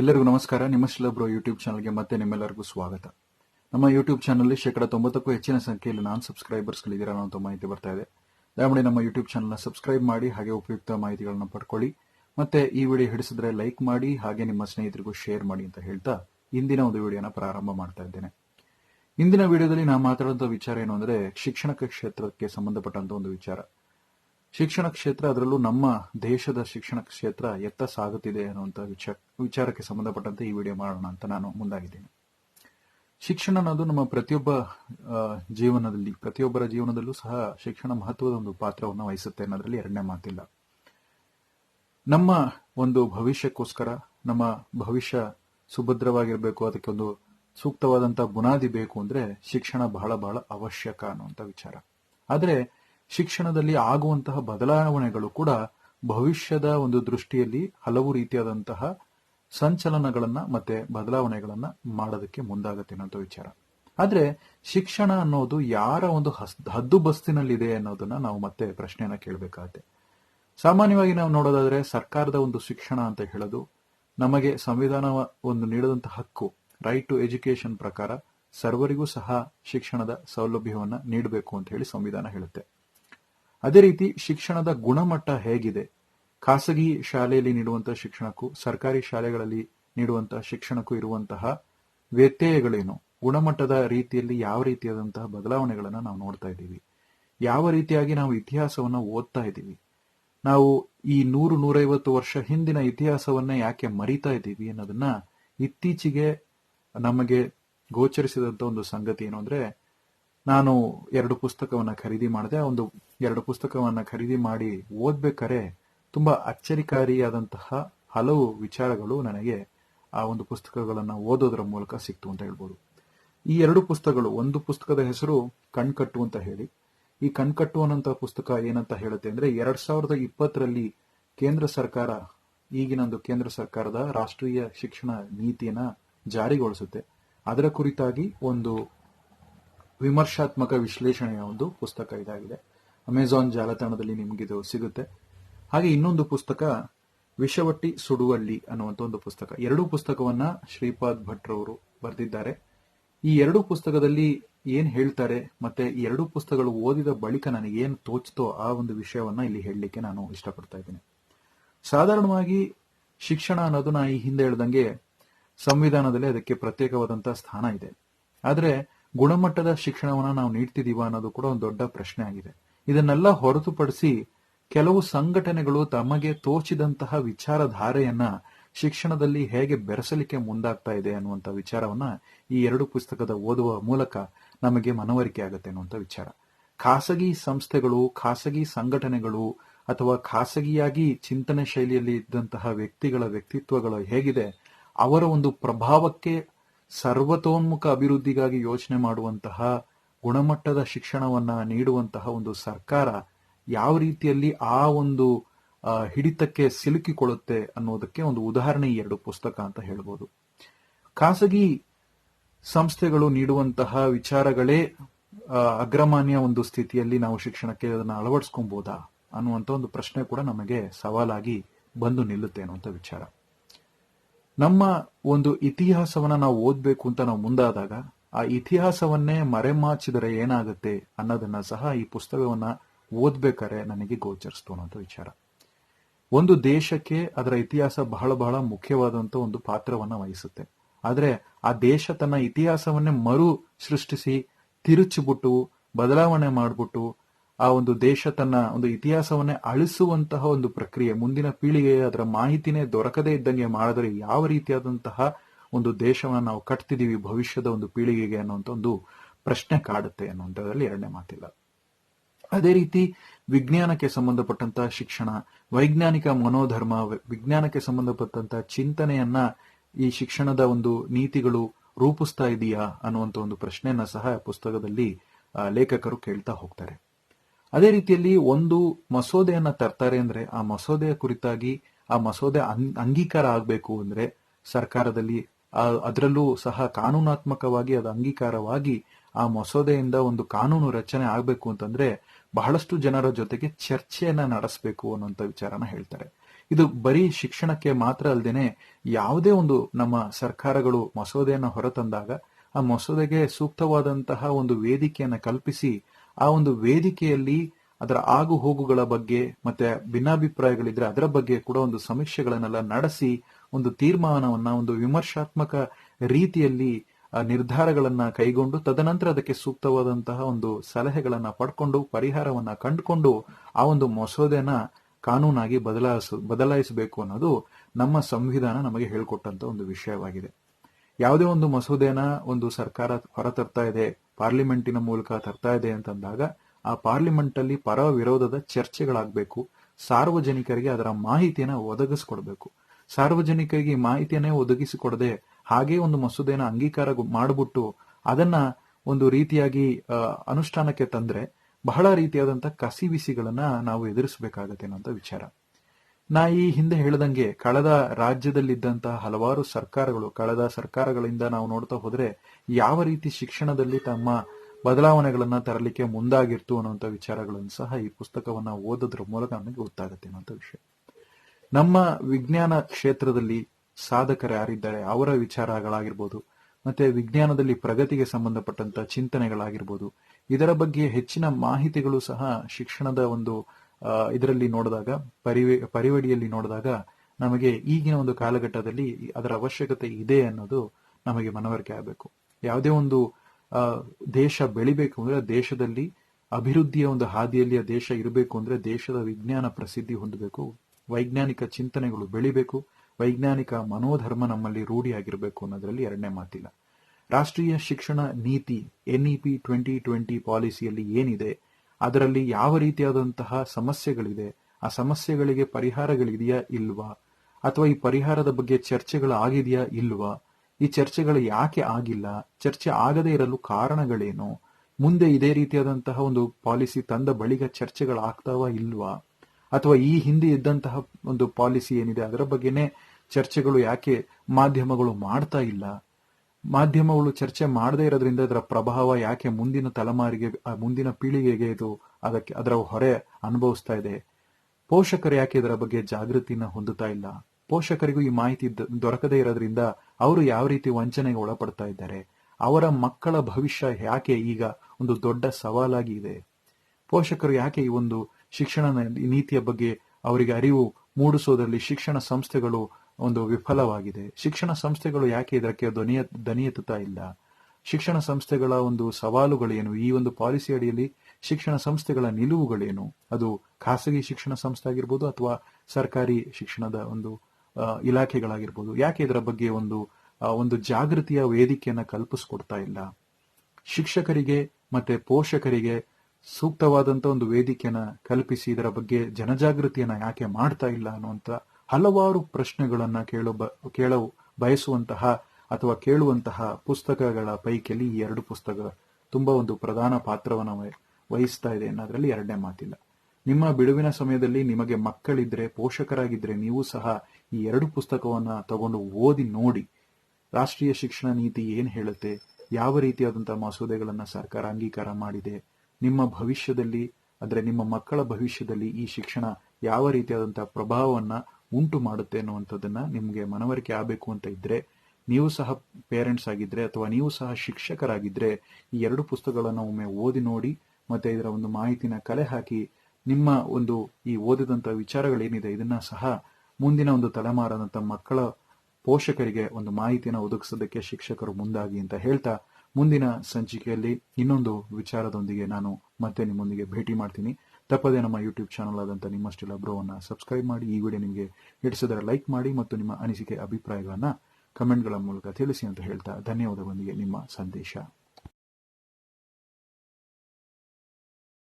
ಎಲ್ಲರಿಗೂ ನಮಸ್ಕಾರ. ನಿಮ್ಮ ಶಿಲಬ್ರೋ ಯೂಟ್ಯೂಬ್ ಚಾನಲ್ಗೆ ಮತ್ತೆ ನಿಮ್ಮೆಲ್ಲರಿಗೂ ಸ್ವಾಗತ. ನಮ್ಮ ಯೂಟ್ಯೂಬ್ ಚಾನಲ್ ಶೇಕಡ ತೊಂಬತ್ತಕ್ಕೂ ಹೆಚ್ಚಿನ ಸಂಖ್ಯೆಯಲ್ಲಿ ನಾನ್ ಸಬ್ಸ್ಕ್ರೈಬರ್ಸ್ಗಳಿದ್ದೀರಾ ಅನ್ನೋ ಮಾಹಿತಿ ಬರ್ತಾ ಇದೆ. ದಯಮಾಡಿ ನಮ್ಮ ಯೂಟ್ಯೂಬ್ ಚಾನಲ್ನ ಸಬ್ಸ್ಕ್ರೈಬ್ ಮಾಡಿ, ಹಾಗೆ ಉಪಯುಕ್ತ ಮಾಹಿತಿಗಳನ್ನು ಪಡ್ಕೊಳ್ಳಿ. ಮತ್ತೆ ಈ ವಿಡಿಯೋ ಹಿಡಿಸಿದ್ರೆ ಲೈಕ್ ಮಾಡಿ, ಹಾಗೆ ನಿಮ್ಮ ಸ್ನೇಹಿತರಿಗೂ ಶೇರ್ ಮಾಡಿ ಅಂತ ಹೇಳ್ತಾ ಇಂದಿನ ಒಂದು ವಿಡಿಯೋನ ಪ್ರಾರಂಭ ಮಾಡ್ತಾ ಇದ್ದೇನೆ. ಇಂದಿನ ವಿಡಿಯೋದಲ್ಲಿ ನಾನು ಮಾತಾಡುವಂಥ ವಿಚಾರ ಏನು ಅಂದ್ರೆ ಶಿಕ್ಷಣ ಕ್ಷೇತ್ರಕ್ಕೆ ಸಂಬಂಧಪಟ್ಟಂತ ಒಂದು ವಿಚಾರ. ಶಿಕ್ಷಣ ಕ್ಷೇತ್ರ ಅದರಲ್ಲೂ ನಮ್ಮ ದೇಶದ ಶಿಕ್ಷಣ ಕ್ಷೇತ್ರ ಎತ್ತ ಸಾಗುತ್ತಿದೆ ಅನ್ನುವಂತ ವಿಚಾರ, ವಿಚಾರಕ್ಕೆ ಸಂಬಂಧಪಟ್ಟಂತೆ ಈ ವಿಡಿಯೋ ಮಾಡೋಣ ಅಂತ ನಾನು ಮುಂದಾಗಿದ್ದೇನೆ. ಶಿಕ್ಷಣ ಅನ್ನೋದು ನಮ್ಮ ಪ್ರತಿಯೊಬ್ಬ ಜೀವನದಲ್ಲಿ, ಪ್ರತಿಯೊಬ್ಬರ ಜೀವನದಲ್ಲೂ ಸಹ ಶಿಕ್ಷಣ ಮಹತ್ವದ ಒಂದು ಪಾತ್ರವನ್ನು ವಹಿಸುತ್ತೆ ಅನ್ನೋದ್ರಲ್ಲಿ ಎರಡನೇ ಮಾತಿಲ್ಲ. ನಮ್ಮ ಒಂದು ಭವಿಷ್ಯಕ್ಕೋಸ್ಕರ, ನಮ್ಮ ಭವಿಷ್ಯ ಸುಭದ್ರವಾಗಿರಬೇಕು, ಅದಕ್ಕೆ ಒಂದು ಸೂಕ್ತವಾದಂತ ಬುನಾದಿ ಬೇಕು ಅಂದ್ರೆ ಶಿಕ್ಷಣ ಬಹಳ ಬಹಳ ಅವಶ್ಯಕ ಅನ್ನುವಂಥ ವಿಚಾರ. ಆದ್ರೆ ಶಿಕ್ಷಣದಲ್ಲಿ ಆಗುವಂತಹ ಬದಲಾವಣೆಗಳು ಕೂಡ ಭವಿಷ್ಯದ ಒಂದು ದೃಷ್ಟಿಯಲ್ಲಿ ಹಲವು ರೀತಿಯಾದಂತಹ ಸಂಚಲನಗಳನ್ನ ಮತ್ತೆ ಬದಲಾವಣೆಗಳನ್ನ ಮಾಡೋದಕ್ಕೆ ಮುಂದಾಗುತ್ತೆ ಅನ್ನೋದು ವಿಚಾರ. ಆದ್ರೆ ಶಿಕ್ಷಣ ಅನ್ನೋದು ಯಾರ ಒಂದು ಹದ್ದು ಬಸ್ತಿನಲ್ಲಿದೆ ಅನ್ನೋದನ್ನ ನಾವು ಮತ್ತೆ ಪ್ರಶ್ನೆಯನ್ನ ಕೇಳಬೇಕಾಗತ್ತೆ. ಸಾಮಾನ್ಯವಾಗಿ ನಾವು ನೋಡೋದಾದ್ರೆ ಸರ್ಕಾರದ ಒಂದು ಶಿಕ್ಷಣ ಅಂತ ಹೇಳೋದು ನಮಗೆ ಸಂವಿಧಾನ ಒಂದು ನೀಡದಂತಹ ಹಕ್ಕು ರೈಟ್ ಟು ಎಜುಕೇಶನ್ ಪ್ರಕಾರ ಸರ್ವರಿಗೂ ಸಹ ಶಿಕ್ಷಣದ ಸೌಲಭ್ಯವನ್ನ ನೀಡಬೇಕು ಅಂತ ಹೇಳಿ ಸಂವಿಧಾನ ಹೇಳುತ್ತೆ. ಅದೇ ರೀತಿ ಶಿಕ್ಷಣದ ಗುಣಮಟ್ಟ ಹೇಗಿದೆ? ಖಾಸಗಿ ಶಾಲೆಯಲ್ಲಿ ನೀಡುವಂತಹ ಶಿಕ್ಷಣಕ್ಕೂ, ಸರ್ಕಾರಿ ಶಾಲೆಗಳಲ್ಲಿ ನೀಡುವಂತಹ ಶಿಕ್ಷಣಕ್ಕೂ ಇರುವಂತಹ ವ್ಯತ್ಯಯಗಳೇನು? ಗುಣಮಟ್ಟದ ರೀತಿಯಲ್ಲಿ ಯಾವ ರೀತಿಯಾದಂತಹ ಬದಲಾವಣೆಗಳನ್ನು ನಾವು ನೋಡ್ತಾ ಇದ್ದೀವಿ? ಯಾವ ರೀತಿಯಾಗಿ ನಾವು ಇತಿಹಾಸವನ್ನು ಓದ್ತಾ ಇದ್ದೀವಿ? ನಾವು ಈ ನೂರು, ನೂರೈವತ್ತು ವರ್ಷ ಹಿಂದಿನ ಇತಿಹಾಸವನ್ನ ಯಾಕೆ ಮರಿತಾ ಇದ್ದೀವಿ ಅನ್ನೋದನ್ನ ಇತ್ತೀಚೆಗೆ ನಮಗೆ ಗೋಚರಿಸಿದಂತ ಒಂದು ಸಂಗತಿ ಏನು ಅಂದ್ರೆ ನಾನು ಎರಡು ಪುಸ್ತಕವನ್ನು ಖರೀದಿ ಮಾಡಿದೆ. ಒಂದು ಎರಡು ಪುಸ್ತಕವನ್ನು ಖರೀದಿ ಮಾಡಿ ಓದ್ಬೇಕಾರೆ ತುಂಬಾ ಅಚ್ಚರಿಕಾರಿಯಾದಂತಹ ಹಲವು ವಿಚಾರಗಳು ನನಗೆ ಆ ಒಂದು ಪುಸ್ತಕಗಳನ್ನ ಓದೋದ್ರ ಮೂಲಕ ಸಿಕ್ತು ಅಂತ ಹೇಳ್ಬೋದು. ಈ ಎರಡು ಪುಸ್ತಕಗಳು, ಒಂದು ಪುಸ್ತಕದ ಹೆಸರು ಕಣ್ಕಟ್ಟು ಅಂತ ಹೇಳಿ. ಈ ಕಣ್ಕಟ್ಟು ಅನ್ನೋಂಥ ಪುಸ್ತಕ ಏನಂತ ಹೇಳುತ್ತೆ ಅಂದ್ರೆ ಎರಡ್ ಸಾವಿರದ ಇಪ್ಪತ್ತರಲ್ಲಿ ಕೇಂದ್ರ ಸರ್ಕಾರ, ಈಗಿನೊಂದು ಕೇಂದ್ರ ಸರ್ಕಾರದ ರಾಷ್ಟ್ರೀಯ ಶಿಕ್ಷಣ ನೀತಿಯನ್ನ ಜಾರಿಗೊಳಿಸುತ್ತೆ. ಅದರ ಕುರಿತಾಗಿ ಒಂದು ವಿಮರ್ಶಾತ್ಮಕ ವಿಶ್ಲೇಷಣೆಯ ಒಂದು ಪುಸ್ತಕ ಇದಾಗಿದೆ. ಅಮೆಜಾನ್ ಜಾಲತಾಣದಲ್ಲಿ ನಿಮಗಿದು ಸಿಗುತ್ತೆ. ಹಾಗೆ ಇನ್ನೊಂದು ಪುಸ್ತಕ, ವಿಷವಟ್ಟಿ ಸುಡುವಲ್ಲಿ ಅನ್ನುವಂಥ ಒಂದು ಪುಸ್ತಕ. ಎರಡೂ ಪುಸ್ತಕವನ್ನ ಶ್ರೀಪಾದ್ ಭಟ್ರವರು ಬರೆದಿದ್ದಾರೆ. ಈ ಎರಡು ಪುಸ್ತಕದಲ್ಲಿ ಏನ್ ಹೇಳ್ತಾರೆ, ಮತ್ತೆ ಈ ಎರಡು ಪುಸ್ತಕಗಳು ಓದಿದ ಬಳಿಕ ನನಗೆ ಏನು ತೋಚ್ತೋ ಆ ಒಂದು ವಿಷಯವನ್ನ ಇಲ್ಲಿ ಹೇಳಲಿಕ್ಕೆ ನಾನು ಇಷ್ಟಪಡ್ತಾ ಇದ್ದೀನಿ. ಸಾಧಾರಣವಾಗಿ ಶಿಕ್ಷಣ ಅನ್ನೋದು ನಾ ಈ ಹಿಂದೆ ಹೇಳ್ದಂಗೆ ಸಂವಿಧಾನದಲ್ಲಿ ಅದಕ್ಕೆ ಪ್ರತ್ಯೇಕವಾದಂತಹ ಸ್ಥಾನ ಇದೆ. ಆದ್ರೆ ಗುಣಮಟ್ಟದ ಶಿಕ್ಷಣವನ್ನ ನಾವು ನೀಡ್ತಿದೀವ ಅನ್ನೋದು ಕೂಡ ಒಂದು ದೊಡ್ಡ ಪ್ರಶ್ನೆ ಆಗಿದೆ. ಇದನ್ನೆಲ್ಲ ಹೊರತುಪಡಿಸಿ ಕೆಲವು ಸಂಘಟನೆಗಳು ತಮಗೆ ತೋಚಿದಂತಹ ವಿಚಾರಧಾರೆಯನ್ನ ಶಿಕ್ಷಣದಲ್ಲಿ ಹೇಗೆ ಬೆರೆಸಲಿಕ್ಕೆ ಮುಂದಾಗ್ತಾ ಇದೆ ಅನ್ನುವಂತ ವಿಚಾರವನ್ನ ಈ ಎರಡು ಪುಸ್ತಕದ ಓದುವ ಮೂಲಕ ನಮಗೆ ಮನವರಿಕೆ ಆಗುತ್ತೆ ಅನ್ನುವಂತ ವಿಚಾರ. ಖಾಸಗಿ ಸಂಸ್ಥೆಗಳು, ಖಾಸಗಿ ಸಂಘಟನೆಗಳು ಅಥವಾ ಖಾಸಗಿಯಾಗಿ ಚಿಂತನೆ ಶೈಲಿಯಲ್ಲಿ ಇದ್ದಂತಹ ವ್ಯಕ್ತಿಗಳ ವ್ಯಕ್ತಿತ್ವಗಳು ಹೇಗಿದೆ, ಅವರ ಒಂದು ಪ್ರಭಾವಕ್ಕೆ ಸರ್ವತೋನ್ಮುಖ ಅಭಿವೃದ್ಧಿಗಾಗಿ ಯೋಚನೆ ಮಾಡುವಂತಹ ಗುಣಮಟ್ಟದ ಶಿಕ್ಷಣವನ್ನ ನೀಡುವಂತಹ ಒಂದು ಸರ್ಕಾರ ಯಾವ ರೀತಿಯಲ್ಲಿ ಆ ಒಂದು ಹಿಡಿತಕ್ಕೆ ಸಿಲುಕಿಕೊಳ್ಳುತ್ತೆ ಅನ್ನೋದಕ್ಕೆ ಒಂದು ಉದಾಹರಣೆ ಎರಡು ಪುಸ್ತಕ ಅಂತ ಹೇಳ್ಬೋದು. ಖಾಸಗಿ ಸಂಸ್ಥೆಗಳು ನೀಡುವಂತಹ ವಿಚಾರಗಳೇ ಅಗ್ರಮಾನ್ಯ ಒಂದು ಸ್ಥಿತಿಯಲ್ಲಿ ನಾವು ಶಿಕ್ಷಣಕ್ಕೆ ಅದನ್ನ ಅಳವಡಿಸ್ಕೊಬೋದಾ ಅನ್ನುವಂತ ಒಂದು ಪ್ರಶ್ನೆ ಕೂಡ ನಮಗೆ ಸವಾಲಾಗಿ ಬಂದು ನಿಲ್ಲುತ್ತೆ ಅನ್ನುವಂತ ವಿಚಾರ. ನಮ್ಮ ಒಂದು ಇತಿಹಾಸವನ್ನ ನಾವು ಓದ್ಬೇಕು ಅಂತ ನಾವು ಮುಂದಾದಾಗ, ಆ ಇತಿಹಾಸವನ್ನೇ ಮರೆಮಾಚಿದರೆ ಏನಾಗುತ್ತೆ ಅನ್ನೋದನ್ನ ಸಹ ಈ ಪುಸ್ತಕವನ್ನ ಓದ್ಬೇಕಾರೆ ನನಗೆ ಗೋಚರಿಸ್ತು ಅನ್ನೋದು ವಿಚಾರ. ಒಂದು ದೇಶಕ್ಕೆ ಅದರ ಇತಿಹಾಸ ಬಹಳ ಬಹಳ ಮುಖ್ಯವಾದಂತ ಒಂದು ಪಾತ್ರವನ್ನ ವಹಿಸುತ್ತೆ. ಆದ್ರೆ ಆ ದೇಶ ತನ್ನ ಇತಿಹಾಸವನ್ನೇ ಮರು ಸೃಷ್ಟಿಸಿ ತಿರುಚಿಬಿಟ್ಟು, ಬದಲಾವಣೆ ಮಾಡ್ಬಿಟ್ಟು ಆ ಒಂದು ದೇಶ ತನ್ನ ಒಂದು ಇತಿಹಾಸವನ್ನೇ ಅಳಿಸುವಂತಹ ಒಂದು ಪ್ರಕ್ರಿಯೆ, ಮುಂದಿನ ಪೀಳಿಗೆ ಅದರ ಮಾಹಿತಿನೇ ದೊರಕದೇ ಇದ್ದಂಗೆ ಮಾಡಿದರೆ ಯಾವ ರೀತಿಯಾದಂತಹ ಒಂದು ದೇಶವನ್ನು ನಾವು ಕಟ್ತಿದೀವಿ ಭವಿಷ್ಯದ ಒಂದು ಪೀಳಿಗೆಗೆ ಅನ್ನುವಂಥ ಒಂದು ಪ್ರಶ್ನೆ ಕಾಡುತ್ತೆ ಅನ್ನುವಂಥದ್ರಲ್ಲಿ ಎರಡನೇ ಮಾತಿಲ್ಲ. ಅದೇ ರೀತಿ ವಿಜ್ಞಾನಕ್ಕೆ ಸಂಬಂಧಪಟ್ಟಂತಹ ಶಿಕ್ಷಣ, ವೈಜ್ಞಾನಿಕ ಮನೋಧರ್ಮ ವಿಜ್ಞಾನಕ್ಕೆ ಸಂಬಂಧಪಟ್ಟಂತಹ ಚಿಂತನೆಯನ್ನ ಈ ಶಿಕ್ಷಣದ ಒಂದು ನೀತಿಗಳು ರೂಪಿಸ್ತಾ ಇದೆಯಾ ಅನ್ನುವಂಥ ಒಂದು ಪ್ರಶ್ನೆಯನ್ನ ಸಹ ಪುಸ್ತಕದಲ್ಲಿ ಲೇಖಕರು ಕೇಳ್ತಾ ಹೋಗ್ತಾರೆ. ಅದೇ ರೀತಿಯಲ್ಲಿ ಒಂದು ಮಸೂದೆಯನ್ನ ತರ್ತಾರೆ ಅಂದ್ರೆ ಆ ಮಸೂದೆಯ ಕುರಿತಾಗಿ ಆ ಮಸೂದೆ ಅಂಗೀಕಾರ ಆಗಬೇಕು ಅಂದ್ರೆ ಸರ್ಕಾರದಲ್ಲಿ ಅದರಲ್ಲೂ ಸಹ ಕಾನೂನಾತ್ಮಕವಾಗಿ ಅದು ಅಂಗೀಕಾರವಾಗಿ ಆ ಮಸೂದೆಯಿಂದ ಒಂದು ಕಾನೂನು ರಚನೆ ಆಗಬೇಕು ಅಂತಂದ್ರೆ ಬಹಳಷ್ಟು ಜನರ ಜೊತೆಗೆ ಚರ್ಚೆಯನ್ನ ನಡೆಸಬೇಕು ಅನ್ನುವಂತ ವಿಚಾರನ ಹೇಳ್ತಾರೆ. ಇದು ಬರೀ ಶಿಕ್ಷಣಕ್ಕೆ ಮಾತ್ರ ಅಲ್ಲದೇನೆ ಯಾವುದೇ ಒಂದು ನಮ್ಮ ಸರ್ಕಾರಗಳು ಮಸೂದೆಯನ್ನು ಹೊರತಂದಾಗ ಆ ಮಸೂದೆಗೆ ಸೂಕ್ತವಾದಂತಹ ಒಂದು ವೇದಿಕೆಯನ್ನು ಕಲ್ಪಿಸಿ ಆ ಒಂದು ವೇದಿಕೆಯಲ್ಲಿ ಅದರ ಆಗು ಹೋಗುಗಳ ಬಗ್ಗೆ ಮತ್ತೆ ಭಿನ್ನಾಭಿಪ್ರಾಯಗಳಿದ್ರೆ ಅದರ ಬಗ್ಗೆ ಕೂಡ ಒಂದು ಸಮೀಕ್ಷೆಗಳನ್ನೆಲ್ಲ ನಡೆಸಿ ಒಂದು ತೀರ್ಮಾನವನ್ನ, ಒಂದು ವಿಮರ್ಶಾತ್ಮಕ ರೀತಿಯಲ್ಲಿ ನಿರ್ಧಾರಗಳನ್ನ ಕೈಗೊಂಡು ತದನಂತರ ಅದಕ್ಕೆ ಸೂಕ್ತವಾದಂತಹ ಒಂದು ಸಲಹೆಗಳನ್ನ ಪಡ್ಕೊಂಡು, ಪರಿಹಾರವನ್ನ ಕಂಡುಕೊಂಡು ಆ ಒಂದು ಮಸೂದೆನ ಕಾನೂನಾಗಿ ಬದಲಾಯಿಸ, ಬದಲಾಯಿಸಬೇಕು ಅನ್ನೋದು ನಮ್ಮ ಸಂವಿಧಾನ ನಮಗೆ ಹೇಳಿಕೊಟ್ಟಂತ ಒಂದು ವಿಷಯವಾಗಿದೆ. ಯಾವುದೇ ಒಂದು ಮಸೂದೆನ ಒಂದು ಸರ್ಕಾರ ಹೊರತರ್ತಾ ಇದೆ, ಪಾರ್ಲಿಮೆಂಟಿನ ಮೂಲಕ ತರ್ತಾ ಇದೆ ಅಂತಂದಾಗ ಆ ಪಾರ್ಲಿಮೆಂಟ್ ಅಲ್ಲಿ ಪರ ವಿರೋಧದ ಚರ್ಚೆಗಳಾಗಬೇಕು. ಸಾರ್ವಜನಿಕರಿಗೆ ಅದರ ಮಾಹಿತಿಯನ್ನ ಒದಗಿಸ್ಕೊಡ್ಬೇಕು. ಸಾರ್ವಜನಿಕರಿಗೆ ಮಾಹಿತಿಯನ್ನೇ ಒದಗಿಸಿಕೊಡದೆ ಹಾಗೆ ಒಂದು ಮಸೂದೆನ ಅಂಗೀಕಾರ ಮಾಡಿಬಿಟ್ಟು ಅದನ್ನ ಒಂದು ರೀತಿಯಾಗಿ ಅನುಷ್ಠಾನಕ್ಕೆ ತಂದ್ರೆ ಬಹಳ ರೀತಿಯಾದಂತಹ ಕಸಿವಿಸಿಗಳನ್ನ ನಾವು ಎದುರಿಸಬೇಕಾಗತ್ತೆ ಅನ್ನೋ ವಿಚಾರ. ನಾ ಈ ಹಿಂದೆ ಹೇಳ್ದಂಗೆ ಕಳೆದ ರಾಜ್ಯದಲ್ಲಿದ್ದಂತಹ ಹಲವಾರು ಸರ್ಕಾರಗಳು, ಕಳೆದ ಸರ್ಕಾರಗಳಿಂದ ನಾವು ನೋಡ್ತಾ ಹೋದ್ರೆ ಯಾವ ರೀತಿ ಶಿಕ್ಷಣದಲ್ಲಿ ತಮ್ಮ ಬದಲಾವಣೆಗಳನ್ನ ತರಲಿಕ್ಕೆ ಮುಂದಾಗಿರ್ತು ಅನ್ನುವಂಥ ವಿಚಾರಗಳನ್ನು ಸಹ ಈ ಪುಸ್ತಕವನ್ನ ಓದೋದ್ರ ಮೂಲಕ ನಮಗೆ ಗೊತ್ತಾಗುತ್ತೆ ಅನ್ನೋಂಥ ವಿಷಯ. ನಮ್ಮ ವಿಜ್ಞಾನ ಕ್ಷೇತ್ರದಲ್ಲಿ ಸಾಧಕರು ಯಾರಿದ್ದಾರೆ, ಅವರ ವಿಚಾರಗಳಾಗಿರ್ಬೋದು, ಮತ್ತೆ ವಿಜ್ಞಾನದಲ್ಲಿ ಪ್ರಗತಿಗೆ ಸಂಬಂಧಪಟ್ಟಂತ ಚಿಂತನೆಗಳಾಗಿರ್ಬೋದು, ಇದರ ಬಗ್ಗೆ ಹೆಚ್ಚಿನ ಮಾಹಿತಿಗಳು ಸಹ ಶಿಕ್ಷಣದ ಒಂದು ಇದರಲ್ಲಿ ನೋಡಿದಾಗ, ಪರಿವೆ, ಪರಿವಡಿಯಲ್ಲಿ ನೋಡಿದಾಗ ನಮಗೆ ಈಗಿನ ಒಂದು ಕಾಲಘಟ್ಟದಲ್ಲಿ ಅದರ ಅವಶ್ಯಕತೆ ಇದೆ ಅನ್ನೋದು ನಮಗೆ ಮನವರಿಕೆ ಆಗಬೇಕು. ಯಾವುದೇ ಒಂದು ದೇಶ ಬೆಳಿಬೇಕು ಅಂದ್ರೆ ದೇಶದಲ್ಲಿ ಅಭಿವೃದ್ಧಿಯ ಒಂದು ಹಾದಿಯಲ್ಲಿ ಆ ದೇಶ ಇರಬೇಕು ಅಂದ್ರೆ ದೇಶದ ವಿಜ್ಞಾನ ಪ್ರಸಿದ್ಧಿ ಹೊಂದಬೇಕು. ವೈಜ್ಞಾನಿಕ ಚಿಂತನೆಗಳು ಬೆಳಿಬೇಕು. ವೈಜ್ಞಾನಿಕ ಮನೋಧರ್ಮ ನಮ್ಮಲ್ಲಿ ರೂಢಿಯಾಗಿರಬೇಕು ಅನ್ನೋದ್ರಲ್ಲಿ ಎರಡನೇ ಮಾತಿಲ್ಲ. ರಾಷ್ಟ್ರೀಯ ಶಿಕ್ಷಣ ನೀತಿ ಎನ್ಇಪಿ ಟ್ವೆಂಟಿ ಟ್ವೆಂಟಿ ಪಾಲಿಸಿಯಲ್ಲಿ ಏನಿದೆ? ಅದರಲ್ಲಿ ಯಾವ ರೀತಿಯಾದಂತಹ ಸಮಸ್ಯೆಗಳಿದೆ, ಆ ಸಮಸ್ಯೆಗಳಿಗೆ ಪರಿಹಾರಗಳಿದೆಯಾ ಇಲ್ವಾ? ಅಥವಾ ಈ ಪರಿಹಾರದ ಬಗ್ಗೆ ಚರ್ಚೆಗಳು ಆಗಿದೆಯಾ ಇಲ್ವಾ? ಈ ಚರ್ಚೆಗಳು ಯಾಕೆ ಆಗಿಲ್ಲ? ಚರ್ಚೆ ಆಗದೇ ಇರಲು ಕಾರಣಗಳೇನು? ಮುಂದೆ ಇದೇ ರೀತಿಯಾದಂತಹ ಒಂದು ಪಾಲಿಸಿ ತಂದ ಬಳಿಕ ಚರ್ಚೆಗಳಾಗ್ತಾವಾ ಇಲ್ವಾ? ಅಥವಾ ಈ ಹಿಂದೆ ಇದ್ದಂತಹ ಒಂದು ಪಾಲಿಸಿ ಏನಿದೆ, ಅದರ ಬಗ್ಗೆನೇ ಚರ್ಚೆಗಳು ಯಾಕೆ ಮಾಧ್ಯಮಗಳು ಮಾಡ್ತಾ ಇಲ್ಲ? ಮಾಧ್ಯಮಗಳು ಚರ್ಚೆ ಮಾಡದೇ ಇರೋದ್ರಿಂದ ಇದರ ಪ್ರಭಾವ ಯಾಕೆ ಮುಂದಿನ ತಲೆಮಾರಿಗೆ ಮುಂದಿನ ಪೀಳಿಗೆಗೆ ಇದು ಅದಕ್ಕೆ, ಅದರ ಹೊರೆ ಅನುಭವಿಸ್ತಾ ಇದೆ. ಪೋಷಕರು ಯಾಕೆ ಇದರ ಬಗ್ಗೆ ಜಾಗೃತಿನ ಹೊಂದುತ್ತಾ ಇಲ್ಲ? ಪೋಷಕರಿಗೂ ಈ ಮಾಹಿತಿ ದೊರಕದೇ ಇರೋದ್ರಿಂದ ಅವರು ಯಾವ ರೀತಿ ವಂಚನೆಗೆ ಒಳಪಡ್ತಾ ಇದ್ದಾರೆ? ಅವರ ಮಕ್ಕಳ ಭವಿಷ್ಯ ಯಾಕೆ ಈಗ ಒಂದು ದೊಡ್ಡ ಸವಾಲಾಗಿ ಇದೆ? ಪೋಷಕರು ಯಾಕೆ ಈ ಒಂದು ಶಿಕ್ಷಣ ನೀತಿಯ ಬಗ್ಗೆ ಅವರಿಗೆ ಅರಿವು ಮೂಡಿಸೋದ್ರಲ್ಲಿ ಶಿಕ್ಷಣ ಸಂಸ್ಥೆಗಳು ಒಂದು ವಿಫಲವಾಗಿದೆ. ಶಿಕ್ಷಣ ಸಂಸ್ಥೆಗಳು ಯಾಕೆ ಇದಕ್ಕೆ ಧ್ವನಿಯ ದನಿ ಎತ್ತುತ್ತಾ ಇಲ್ಲ? ಶಿಕ್ಷಣ ಸಂಸ್ಥೆಗಳ ಒಂದು ಸವಾಲುಗಳೇನು? ಈ ಒಂದು ಪಾಲಿಸಿ ಅಡಿಯಲ್ಲಿ ಶಿಕ್ಷಣ ಸಂಸ್ಥೆಗಳ ನಿಲುವುಗಳೇನು? ಅದು ಖಾಸಗಿ ಶಿಕ್ಷಣ ಸಂಸ್ಥೆ ಆಗಿರ್ಬೋದು ಅಥವಾ ಸರ್ಕಾರಿ ಶಿಕ್ಷಣದ ಒಂದು ಇಲಾಖೆಗಳಾಗಿರ್ಬೋದು. ಯಾಕೆ ಇದರ ಬಗ್ಗೆ ಒಂದು ಒಂದು ಜಾಗೃತಿಯ ವೇದಿಕೆಯನ್ನು ಕಲ್ಪಿಸ್ಕೊಡ್ತಾ ಇಲ್ಲ? ಶಿಕ್ಷಕರಿಗೆ ಮತ್ತೆ ಪೋಷಕರಿಗೆ ಸೂಕ್ತವಾದಂತ ಒಂದು ವೇದಿಕೆಯನ್ನ ಕಲ್ಪಿಸಿ ಇದರ ಬಗ್ಗೆ ಜನಜಾಗೃತಿಯನ್ನ ಯಾಕೆ ಮಾಡ್ತಾ ಇಲ್ಲ ಅನ್ನುವಂತ ಹಲವಾರು ಪ್ರಶ್ನೆಗಳನ್ನ ಕೇಳೋ ಕೇಳ ಬಯಸುವಂತಹ ಅಥವಾ ಕೇಳುವಂತಹ ಪುಸ್ತಕಗಳ ಪೈಕಿಯಲ್ಲಿ ಈ ಎರಡು ಪುಸ್ತಕ ತುಂಬಾ ಒಂದು ಪ್ರಧಾನ ಪಾತ್ರವನ್ನು ವಹ- ವಹಿಸ್ತಾ ಇದೆ ಅನ್ನೋದ್ರಲ್ಲಿ ಎರಡನೇ ಮಾತಿಲ್ಲ. ನಿಮ್ಮ ಬಿಡುವಿನ ಸಮಯದಲ್ಲಿ ನಿಮಗೆ ಮಕ್ಕಳಿದ್ರೆ, ಪೋಷಕರಾಗಿದ್ರೆ ನೀವು ಸಹ ಈ ಎರಡು ಪುಸ್ತಕವನ್ನ ತಗೊಂಡು ಓದಿ ನೋಡಿ, ರಾಷ್ಟ್ರೀಯ ಶಿಕ್ಷಣ ನೀತಿ ಏನ್ ಹೇಳುತ್ತೆ, ಯಾವ ರೀತಿಯಾದಂತಹ ಮಸೂದೆಗಳನ್ನ ಸರ್ಕಾರ ಅಂಗೀಕಾರ ಮಾಡಿದೆ, ನಿಮ್ಮ ಭವಿಷ್ಯದಲ್ಲಿ, ಅಂದ್ರೆ ನಿಮ್ಮ ಮಕ್ಕಳ ಭವಿಷ್ಯದಲ್ಲಿ ಈ ಶಿಕ್ಷಣ ಯಾವ ರೀತಿಯಾದಂತಹ ಪ್ರಭಾವವನ್ನ ಉಂಟು ಮಾಡುತ್ತೆ ಅನ್ನುವಂಥದ್ದನ್ನ ನಿಮಗೆ ಮನವರಿಕೆ ಆಗಬೇಕು ಅಂತ ಇದ್ರೆ, ನೀವು ಸಹ ಪೇರೆಂಟ್ಸ್ ಆಗಿದ್ರೆ ಅಥವಾ ನೀವು ಸಹ ಶಿಕ್ಷಕರಾಗಿದ್ರೆ ಈ ಎರಡು ಪುಸ್ತಕಗಳನ್ನ ಒಮ್ಮೆ ಓದಿ ನೋಡಿ ಮತ್ತೆ ಇದರ ಒಂದು ಮಾಹಿತಿನ ಕಲೆ ಹಾಕಿ ನಿಮ್ಮ ಒಂದು ಈ ಓದಿದಂತ ವಿಚಾರಗಳೇನಿದೆ ಇದನ್ನ ಸಹ ಮುಂದಿನ ಒಂದು ತಲೆಮಾರಾದಂತ ಮಕ್ಕಳ ಪೋಷಕರಿಗೆ ಒಂದು ಮಾಹಿತಿನ ಒದಗಿಸೋದಕ್ಕೆ ಶಿಕ್ಷಕರು ಮುಂದಾಗಿ ಅಂತ ಹೇಳ್ತಾ ಮುಂದಿನ ಸಂಚಿಕೆಯಲ್ಲಿ ಇನ್ನೊಂದು ವಿಚಾರದೊಂದಿಗೆ ನಾನು ಮತ್ತೆ ನಿಮ್ಮೊಂದಿಗೆ ಭೇಟಿ ಮಾಡ್ತೀನಿ. ತಪ್ಪದೆ ನಮ್ಮ ಯೂಟ್ಯೂಬ್ ಚಾನಲ್ ಆದಂತ ನಿಮ್ಮಷ್ಟಿಲ್ಲ ಬ್ರೋವನ್ನು ಸಬ್ಸ್ಕ್ರೈಬ್ ಮಾಡಿ ಈ ವಿಡಿಯೋ ನಿಮಗೆ ಹಿಡಿಸಿದರೆ ಲೈಕ್ ಮಾಡಿ ಮತ್ತು ನಿಮ್ಮ ಅನಿಸಿಕೆ, ಅಭಿಪ್ರಾಯಗಳನ್ನ ಕಮೆಂಟ್ಗಳ ಮೂಲಕ ತಿಳಿಸಿ ಅಂತ ಹೇಳ್ತಾ ಧನ್ಯವಾದಗಳೊಂದಿಗೆ ನಿಮ್ಮ ಸಂದೇಶ.